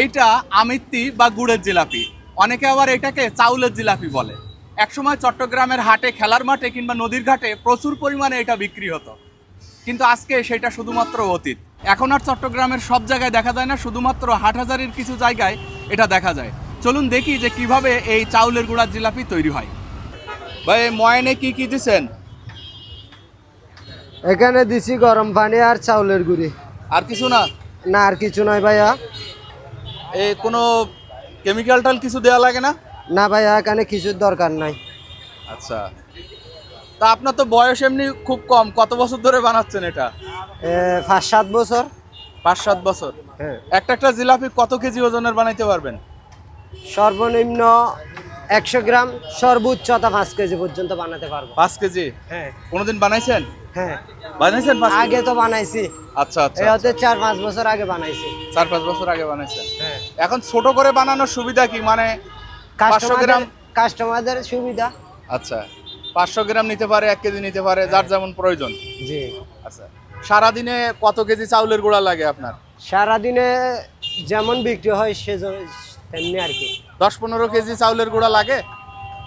এইটা আমিত্তি বা গুড়ের জিলাপি। অনেকে আবার এটাকে চাউলের জিলাপি বলে। একসময় চট্টগ্রামের হাটে খেলার মাঠে কিংবা নদীর ঘাটে প্রচুর পরিমাণে এটা বিক্রি হতো। কিন্তু আজকে সেটা শুধুমাত্র অতীত। এখন আর চট্টগ্রামের সব জায়গায় দেখা যায় না শুধুমাত্র হাটহাজারির কিছু জায়গায় এটা দেখা যায়। চলুন দেখি যে কীভাবে এই চাউলের গুঁড়ার জিলাপি তৈরি হয়। ভাই ময়নে কি কি দিছেন? এখানে দিছি গরম পানি আর চাউলের গুঁড়ি। আর কিছু না? না আর কিছু নয় ভাইয়া। কোনো কেমিক্যাল টাল কিছু দেওয়া লাগে না? না ভাইয়া এখানে কিছুর দরকার নাই। আচ্ছা। তা আপনার তো বয়স এমনি খুব কম কত বছর ধরে বানাচ্ছেন এটা? পাঁচ সাত বছর। পাঁচ সাত বছর। হ্যাঁ। একটা একটা জিলাপি কত কেজি ওজনের বানাইতে পারবেন? সর্বনিম্ন একশো গ্রাম সর্বোচ্চতা পাঁচ কেজি পর্যন্ত বানাতে পারব। পাঁচ কেজি? হ্যাঁ। কোনোদিন বানাইছেন? হ্যাঁ। বানাইছেন আগে তো বানাইছি। আচ্ছা আচ্ছা এই চার পাঁচ বছর আগে বানাইছি। চার পাঁচ বছর আগে বানাইছেন। হ্যাঁ। এখন ছোট করে বানানোর সুবিধা কি? মানে পাঁচশো গ্রাম কাস্টমারদের সুবিধা। আচ্ছা পাঁচশো গ্রাম নিতে পারে এক কেজি নিতে পারে যার যেমন প্রয়োজন। জি। আচ্ছা সারাদিনে কত কেজি চাউলের গুঁড়া লাগে আপনার? সারাদিনে যেমন বিক্রি হয় সে তেমনি আর কি। দশ পনেরো কেজি চাউলের গুঁড়া লাগে?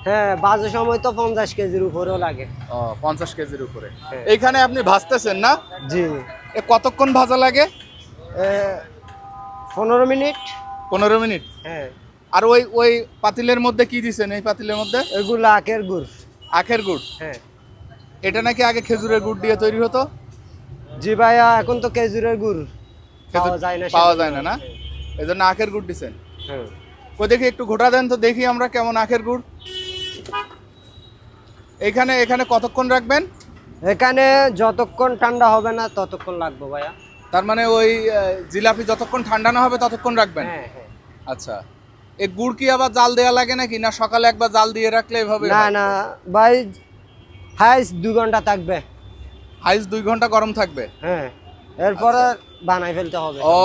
হ্যাঁ বাজে সময় তো পঞ্চাশ কেজির উপরেও লাগে। ও পঞ্চাশ কেজির উপরে। হ্যাঁ। এইখানে আপনি ভাজতেছেন না? জি। এ কতক্ষণ ভাজা লাগে? পনেরো মিনিট। পনেরো মিনিট? হ্যাঁ। আর ওই ওই পাতিলের মধ্যে কি দিছেন এই পাতিলের মধ্যে? এগুলো আখের গুড়। আখের গুড়? হ্যাঁ। এটা নাকি আগে খেজুরের গুড় দিয়ে তৈরি হতো? জি ভাইয়া এখন তো খেজুরের গুড়। পাওয়া যায় না পাওয়া যায় না না? এই জন্য আখের গুড় দিছেন? হ্যাঁ। ওই দেখি একটু ঘোটা দেন তো দেখি আমরা কেমন আখের গুড়। এখানে এখানে কতক্ষণ রাখবেন? এখানে যতক্ষণ ঠান্ডা হবে না ততক্ষণ লাগবে ভাইয়া। তার মানে ওই জিলাপি যতক্ষণ ঠান্ডা না হবে ততক্ষণ রাখবেন? হ্যাঁ হ্যাঁ। আচ্ছা। এই গুড় কি আবার জাল দেওয়া লাগে নাকি না সকালে একবার জাল দিয়ে রাখলে এভাবে না না। ভাই হাইস দু ঘণ্টা থাকবে। হাইস দুই ঘণ্টা গরম থাকবে? হ্যাঁ। এরপরে বানাই ফেলতে হবে ও।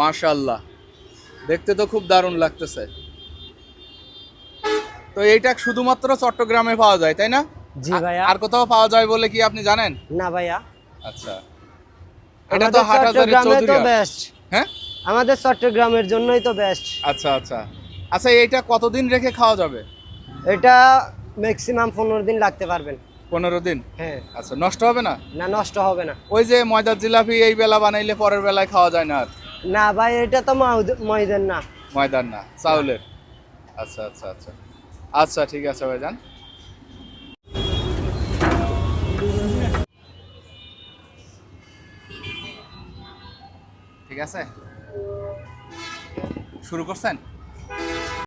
মাশাল্লাহ দেখতে তো খুব দারুণ লাগতেছে। তো এইটা শুধুমাত্র চট্টগ্রামে পাওয়া যায় তাই না? জি ভাইয়া। আর কোথাও পাওয়া যায় বলে কি আপনি জানেন? না ভাইয়া। আচ্ছা। এটা তো হাটহাজারি চৌধুরী বেস্ট হ্যাঁ? আমাদের চট্টগ্রামের জন্যই তো বেস্ট আচ্ছা আচ্ছা। আচ্ছা এইটা কতদিন রেখে খাওয়া যাবে? এটা ম্যাক্সিমাম পনেরো দিন লাগতে পারবেন পনেরো দিন? হ্যাঁ। আচ্ছা নষ্ট হবে না? না নষ্ট হবে না। ওই যে ময়দার জিলাপি এই বেলা বানাইলে পরের বেলায় খাওয়া যায় না আর? না ভাই এটা তো ময়দান না। ময়দার না চাউলের। আচ্ছা আচ্ছা আচ্ছা। আচ্ছা ঠিক আছে ভাইজান। ঠিক আছে? শুরু করছেন?